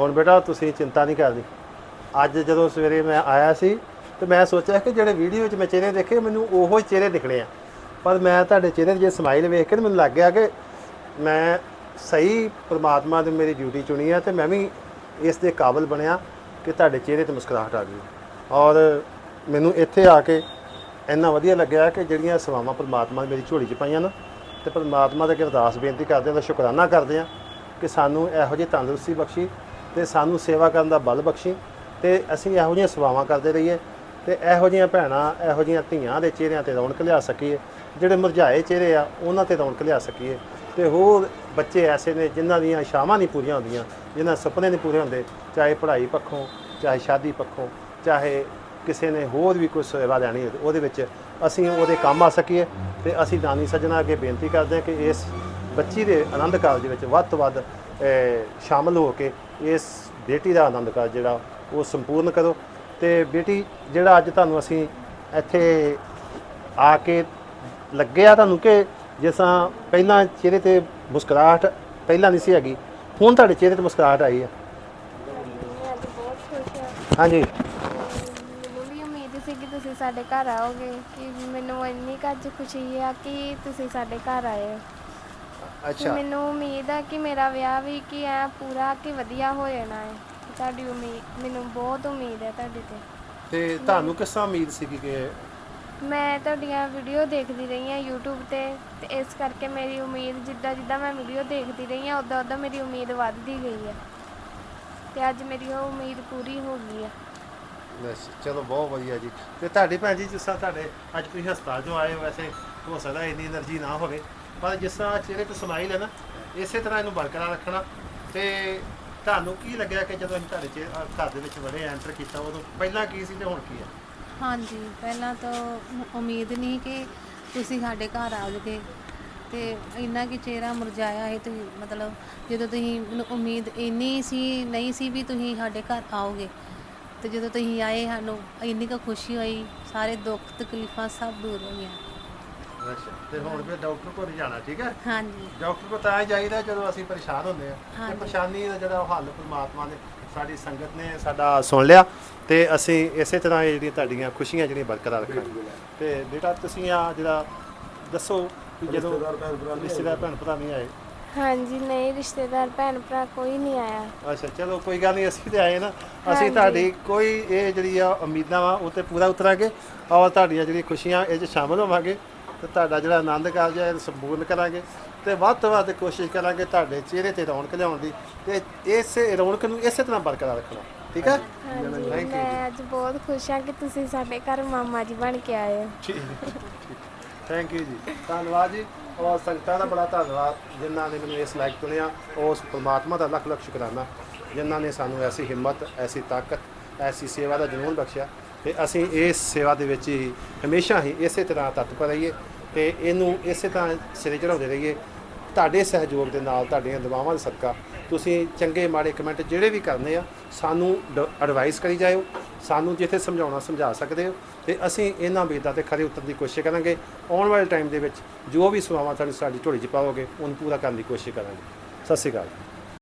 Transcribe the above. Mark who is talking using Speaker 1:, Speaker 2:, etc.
Speaker 1: ਹੁਣ ਬੇਟਾ ਤੁਸੀਂ ਚਿੰਤਾ ਨਹੀਂ ਕਰਨੀ ਅੱਜ ਜਦੋਂ ਸਵੇਰੇ ਮੈਂ ਆਇਆ ਸੀ ਤੇ ਮੈਂ ਸੋਚਿਆ ਕਿ ਜਿਹੜੇ ਵੀਡੀਓ ਵਿੱਚ ਮੈਂ ਚਿਹਰੇ ਦੇਖੇ, ਮੈਨੂੰ ਉਹੋ ਹੀ ਚਿਹਰੇ ਦਿਖਣੇ ਆ। ਪਰ ਮੈਂ ਤੁਹਾਡੇ ਚਿਹਰੇ 'ਤੇ ਜੇ ਸਮਾਈਲ ਵੇਖ ਕੇ ਮੈਨੂੰ ਲੱਗ ਗਿਆ ਕਿ ਮੈਂ ਸਹੀ ਪ੍ਰਮਾਤਮਾ ਦੀ ਮੇਰੀ ਡਿਊਟੀ ਚੁਣੀ ਆ ਤੇ ਮੈਂ ਵੀ ਇਸ ਦੇ ਕਾਬਿਲ ਬਣਿਆ ਕਿ ਤੁਹਾਡੇ ਚਿਹਰੇ ਤੇ ਮੁਸਕਰਾਹਟ ਆ ਗਈ। ਔਰ ਮੈਨੂੰ ਇੱਥੇ ਆ ਕੇ ਇੰਨਾ ਵਧੀਆ ਲੱਗਿਆ ਕਿ ਜਿਹੜੀਆਂ ਸੇਵਾਵਾਂ ਪਰਮਾਤਮਾ ਨੇ ਮੇਰੀ ਝੋਲੀ 'ਚ ਪਾਈਆਂ ਨਾ, ਤੇ ਪਰਮਾਤਮਾ ਦੇ ਅੱਗੇ ਅਰਦਾਸ ਬੇਨਤੀ ਕਰਦੇ ਹਾਂ ਦਾ ਸ਼ੁਕਰਾਨਾ ਕਰਦੇ ਹਾਂ ਕਿ ਸਾਨੂੰ ਇਹੋ ਜਿਹੀ ਤੰਦਰੁਸਤੀ ਬਖਸ਼ੀ ਤੇ ਸਾਨੂੰ ਸੇਵਾ ਕਰਨ ਦਾ ਬਲ ਬਖਸ਼ੀ ਤੇ ਅਸੀਂ ਇਹੋ ਜਿਹੀਆਂ ਸੇਵਾਵਾਂ ਕਰਦੇ ਰਹੀਏ ਤੇ ਇਹੋ ਜਿਹੀਆਂ ਭੈਣਾਂ, ਇਹੋ ਜਿਹੀਆਂ ਧੀਆਂ ਦੇ ਚਿਹਰਿਆਂ ਤੇ ਰੌਣਕ ਲਿਆ ਸਕੀਏ। ਜਿਹੜੇ ਮੁਰਝਾਏ ਚਿਹਰੇ ਆ, ਉਹਨਾਂ ਤੇ ਰੌਣਕ ਲਿਆ ਸਕੀਏ। ਤੇ ਹੋਰ ਬੱਚੇ ਐਸੇ ਨੇ ਜਿਨ੍ਹਾਂ ਦੀਆਂ ਸ਼ਾਮਾਂ ਨਹੀਂ ਪੂਰੀਆਂ ਹੁੰਦੀਆਂ, ਜਿਨ੍ਹਾਂ ਸੁਪਨੇ ਨਹੀਂ ਪੂਰੇ ਹੁੰਦੇ, ਚਾਹੇ ਪੜ੍ਹਾਈ ਪੱਖੋਂ, ਚਾਹੇ ਸ਼ਾਦੀ ਪੱਖੋਂ, ਚਾਹੇ ਕਿਸੇ ਨੇ ਹੋਰ ਵੀ ਕੋਈ ਸੇਵਾ ਲੈਣੀ ਹੋਵੇ, ਉਹਦੇ ਵਿੱਚ ਅਸੀਂ ਉਹਦੇ ਕੰਮ ਆ ਸਕੀਏ ਤੇ ਅਸੀਂ ਦਾਨੀ ਸੱਜਣਾ ਅੱਗੇ ਬੇਨਤੀ ਕਰਦੇ ਹਾਂ ਕਿ ਇਸ ਬੱਚੀ ਦੇ ਆਨੰਦ ਕਾਰਜ ਵਿੱਚ ਵੱਧ ਤੋਂ ਵੱਧ ਅਹ, ਸ਼ਾਮਲ ਹੋ ਕੇ ਇਸ ਬੇਟੀ ਦਾ ਆਨੰਦ ਕਾਰਜ ਜਿਹੜਾ ਉਹ ਸੰਪੂਰਨ ਕਰੋ। ਤੇ ਬੇਟੀ ਜਿਹੜਾ ਅੱਜ ਤੁਹਾਨੂੰ ਅਸੀਂ ਇੱਥੇ ਆ ਕੇ ਲੱਗਿਆ ਤੁਹਾਨੂੰ ਕਿ ਜਿਸ ਤਰ੍ਹਾਂ ਪਹਿਲਾਂ ਚਿਹਰੇ ਤੇ ਮੁਸਕਰਾਹਟ ਪਹਿਲਾਂ ਨਹੀਂ ਸੀ ਹੈਗੀ ਹੁਣ ਤੁਹਾਡੇ ਚਿਹਰੇ ਤੇ ਮੁਸਕਰਾਹਟ ਆਈ ਹੈ ਹਾਂਜੀ।
Speaker 2: ਮੈਨੂੰ ਵੀ ਉਮੀਦ ਸੀ ਕਿ ਤੁਸੀਂ ਸਾਡੇ ਘਰ ਆਓਗੇ ਕਿ ਮੈਨੂੰ ਇੰਨੀ ਕੁ ਖੁਸ਼ੀ ਆ ਕਿ ਤੁਸੀਂ ਸਾਡੇ ਘਰ ਆਏ ਅੱਛਾ। ਮੈਨੂੰ ਉਮੀਦ ਹੈ ਕਿ ਮੇਰਾ ਵਿਆਹ ਵੀ ਕਿ ਐ ਪੂਰਾ ਕਿ ਵਧੀਆ ਹੋ ਜਾਣਾ ਹੈ ਤੁਹਾਡੀ ਉਮੀਦ ਮੈਨੂੰ ਬਹੁਤ ਉਮੀਦ ਹੈ ਤੁਹਾਡੇ ਤੇ।
Speaker 1: ਤੇ ਤੁਹਾਨੂੰ ਕਿਸ ਤਰ੍ਹਾਂ ਉਮੀਦ ਸੀ ਕਿ
Speaker 2: ਮੈਂ ਤੁਹਾਡੀਆਂ ਵੀਡੀਓ ਦੇਖਦੀ ਰਹੀ ਹਾਂ YouTube ਤੇ ਤੇ ਇਸ ਕਰਕੇ ਮੇਰੀ ਉਮੀਦ ਜਿੱਦਾਂ ਜਿੱਦਾਂ ਮੈਂ ਵੀਡੀਓ ਦੇਖਦੀ ਰਹੀ ਹਾਂ ਉਦਾਂ ਉਦਾਂ ਮੇਰੀ ਉਮੀਦ ਵੱਧਦੀ ਗਈ ਹੈ ਤੇ ਅੱਜ ਮੇਰੀ ਉਹ ਉਮੀਦ ਪੂਰੀ ਹੋ ਗਈ ਹੈ
Speaker 1: ਬਸ ਚਲੋ ਬਹੁਤ ਵਧੀਆ ਜੀ। ਤੇ ਤੁਹਾਡੀ ਭੈਣ ਜੀ ਜਿਸ ਤੁਹਾਡੇ ਅੱਜ ਤੁਸੀਂ ਹਸਪਤਾਲ ਚੋਂ ਆਏ ਵੈਸੇ ਹੋ ਸਕਦਾ ਇੰਨੀ એનર્ਜੀ ਨਾ ਹੋਵੇ। ਪਰ ਜਿਸ ਤਰ੍ਹਾਂ ਚਿਹਰੇ ਤੇ ਸਮਾਈਲ ਹੈ ਨਾ, ਇਸੇ ਤਰ੍ਹਾਂ ਇਹਨੂੰ ਬਰਕਰਾਰ ਰੱਖਣਾ। ਤੇ ਤੁਹਾਨੂੰ ਕੀ ਲੱਗਿਆ ਕਿ ਜਦੋਂ ਅਸੀਂ ਤੁਹਾਡੇ ਚ ਘਰ ਦੇ ਵਿੱਚ ਵੜੇ ਐਂਟਰ ਕੀਤਾ, ਉਦੋਂ ਪਹਿਲਾਂ ਕੀ ਸੀ ਤੇ ਹੁਣ ਕੀ ਹੈ?
Speaker 3: ਹਾਂਜੀ, ਪਹਿਲਾਂ ਤਾਂ ਉਮੀਦ ਨਹੀਂ ਕਿ ਤੁਸੀਂ ਸਾਡੇ ਘਰ ਆਓਗੇ ਤੇ ਇੰਨਾ ਕਿ ਚਿਹਰਾ ਮੁਰਝਾਇਆ ਹੈ ਤੁਸੀਂ, ਮਤਲਬ ਜਦੋਂ ਤੁਸੀਂ ਮੈਨੂੰ ਉਮੀਦ ਇੰਨੀ ਸੀ, ਨਹੀਂ ਸੀ ਵੀ ਤੁਸੀਂ ਸਾਡੇ ਘਰ ਆਓਗੇ। ਤੇ ਜਦੋਂ ਤੁਸੀਂ ਆਏ, ਸਾਨੂੰ ਇੰਨੀ ਕੁ ਖੁਸ਼ੀ ਹੋਈ, ਸਾਰੇ ਦੁੱਖ ਤਕਲੀਫਾਂ ਸਭ ਦੂਰ ਹੋਈਆਂ
Speaker 1: ਅੱਛਾ ਤੇ ਹੁਣ ਫਿਰ ਡਾਕਟਰ ਕੋਲ ਜਾਣਾ ਠੀਕ ਹੈ?
Speaker 3: ਹਾਂਜੀ।
Speaker 1: ਡਾਕਟਰ ਕੋਲ ਤਾਂ ਹੀ ਜਾਈਦਾ ਜਦੋਂ ਅਸੀਂ ਪਰੇਸ਼ਾਨ ਹੁੰਦੇ ਆ ਤੇ
Speaker 3: ਹਾਂਜੀ।
Speaker 1: ਪਰੇਸ਼ਾਨੀ ਦਾ ਜਿਹੜਾ ਉਹ ਹੱਲ ਪਰਮਾਤਮਾ ਨੇ ਸਾਡੀ ਸੰਗਤ ਨੇ ਸਾਡਾ ਸੁਣ ਲਿਆ ਤੇ ਅਸੀਂ ਇਸੇ ਤਰ੍ਹਾਂ ਇਹ ਜਿਹੜੀਆਂ ਤੁਹਾਡੀਆਂ ਖੁਸ਼ੀਆਂ ਜਿਹੜੀਆਂ ਬਰਕਰਾਰ ਰੱਖਾਂਗੇ। ਤੇ ਬੇਟਾ ਤੁਸੀਂ ਆ ਜਿਹੜਾ ਦੱਸੋ ਜਦੋਂ ਰਿਸ਼ਤੇਦਾਰ ਭੈਣ ਭਰਾ ਨਹੀਂ ਆਏ।
Speaker 2: ਹਾਂਜੀ ਨਹੀਂ ਰਿਸ਼ਤੇਦਾਰ ਭੈਣ ਭਰਾ ਕੋਈ ਨਹੀਂ ਆਇਆ।
Speaker 1: ਅੱਛਾ ਚਲੋ ਕੋਈ ਗੱਲ ਨਹੀਂ ਅਸੀਂ ਤੇ ਆਏ ਨਾ। ਅਸੀਂ
Speaker 2: ਹਾਂਜੀ।
Speaker 1: ਤੁਹਾਡੀ ਕੋਈ ਇਹ ਜਿਹੜੀ ਆ ਉਮੀਦਾਂ ਵਾ ਉਹ ਤੇ ਪੂਰਾ ਉਤਰਾਂਗੇ। ਔਰ ਤੁਹਾਡੀਆਂ ਜਿਹੜੀਆਂ ਖੁਸ਼ੀਆਂ ਇਹ 'ਚ ਸ਼ਾਮਲ ਹੋਵਾਂਗੇ। ਤੇ ਤੁਹਾਡਾ ਜਿਹੜਾ ਆਨੰਦ ਕਾਰਜ ਹੈ ਇਹ ਸੰਪੂਰਨ ਕਰਾਂਗੇ ਤੇ ਵੱਧ ਤੋਂ ਵੱਧ ਕੋਸ਼ਿਸ਼ ਕਰਾਂਗੇ ਤੁਹਾਡੇ ਚਿਹਰੇ ਤੇ ਰੌਣਕ ਲਿਆਉਣ ਦੀ ਤੇ ਇਸੇ ਰੌਣਕ ਨੂੰ ਇਸੇ ਤਰ੍ਹਾਂ ਬਰਕਰਾਰ ਰੱਖਣਾ। ਠੀਕ ਹੈ
Speaker 2: ਹਾਂਜੀ
Speaker 1: Thank you
Speaker 2: ਮੈਂ ਅੱਜ ਬਹੁਤ ਖੁਸ਼ ਹਾਂ ਕਿ ਤੁਸੀਂ ਸਾਡੇ ਘਰ ਮਾਮਾ ਜੀ ਬਣ ਕੇ ਆਏ ਹੋ।
Speaker 1: ਥੈਂਕ ਯੂ ਜੀ। ਧੰਨਵਾਦ ਜੀ। ਔਰ ਸੰਗਤਾਂ ਦਾ ਬੜਾ ਧੰਨਵਾਦ ਜਿਨ੍ਹਾਂ ਨੇ ਮੈਨੂੰ ਇਸ ਲਾਇਕ ਚੁਣਿਆ। ਉਸ ਪ੍ਰਮਾਤਮਾ ਦਾ ਲੱਖ ਲੱਖ ਸ਼ੁਕਰਾਨਾ। ਜਿਨ੍ਹਾਂ ਨੇ ਸਾਨੂੰ ਐਸੀ ਹਿੰਮਤ ਐਸੀ ਤਾਕਤ ਐਸੀ ਸੇਵਾ ਦਾ ਜਨੂਨ ਬਖਸ਼ਿਆ। ਤੇ ਅਸੀਂ ਇਸ ਸੇਵਾ ਦੇ ਵਿੱਚ ਹੀ ਹਮੇਸ਼ਾ ਹੀ ਇਸੇ ਤਰ੍ਹਾਂ ਤਤਪਰ ਰਹੀਏ ਤੇ ਇਹਨੂੰ ਇਸੇ ਤਰ੍ਹਾਂ ਸਿਰੇ ਚੜਾਉਂਦੇ ਰਹੀਏ। ਤੁਹਾਡੇ ਸਹਿਯੋਗ ਦੇ ਨਾਲ ਤੁਹਾਡੀਆਂ ਦੁਆਵਾਂ ਦੇ ਸਦਕਾ ਤੁਸੀਂ ਚੰਗੇ ਮਾੜੇ ਕਮੈਂਟ ਜਿਹੜੇ ਵੀ ਕਰਨੇ ਆ, ਸਾਨੂੰ ਐਡਵਾਈਸ ਕਰੀ ਜਾਇਓ, ਸਾਨੂੰ ਜਿੱਥੇ ਸਮਝਾਉਣਾ ਸਮਝਾ ਸਕਦੇ ਹੋ ਤੇ ਅਸੀਂ ਇਹਨਾਂ ਉਮੀਦਾਂ ਤੇ ਖਰੇ ਉਤਰਨ ਦੀ ਕੋਸ਼ਿਸ਼ ਕਰਾਂਗੇ। ਆਉਣ ਵਾਲੇ ਟਾਈਮ ਦੇ ਵਿੱਚ ਜੋ ਵੀ ਸੇਵਾਵਾਂ ਤੁਹਾਨੂੰ ਸਾਡੀ ਝੋਲੀ 'ਚ ਪਾਓਗੇ, ਉਹਨੂੰ ਪੂਰਾ ਕਰਨ ਦੀ ਕੋਸ਼ਿਸ਼ ਕਰਾਂਗੇ। ਸਤਿ ਸ਼੍ਰੀ ਅਕਾਲ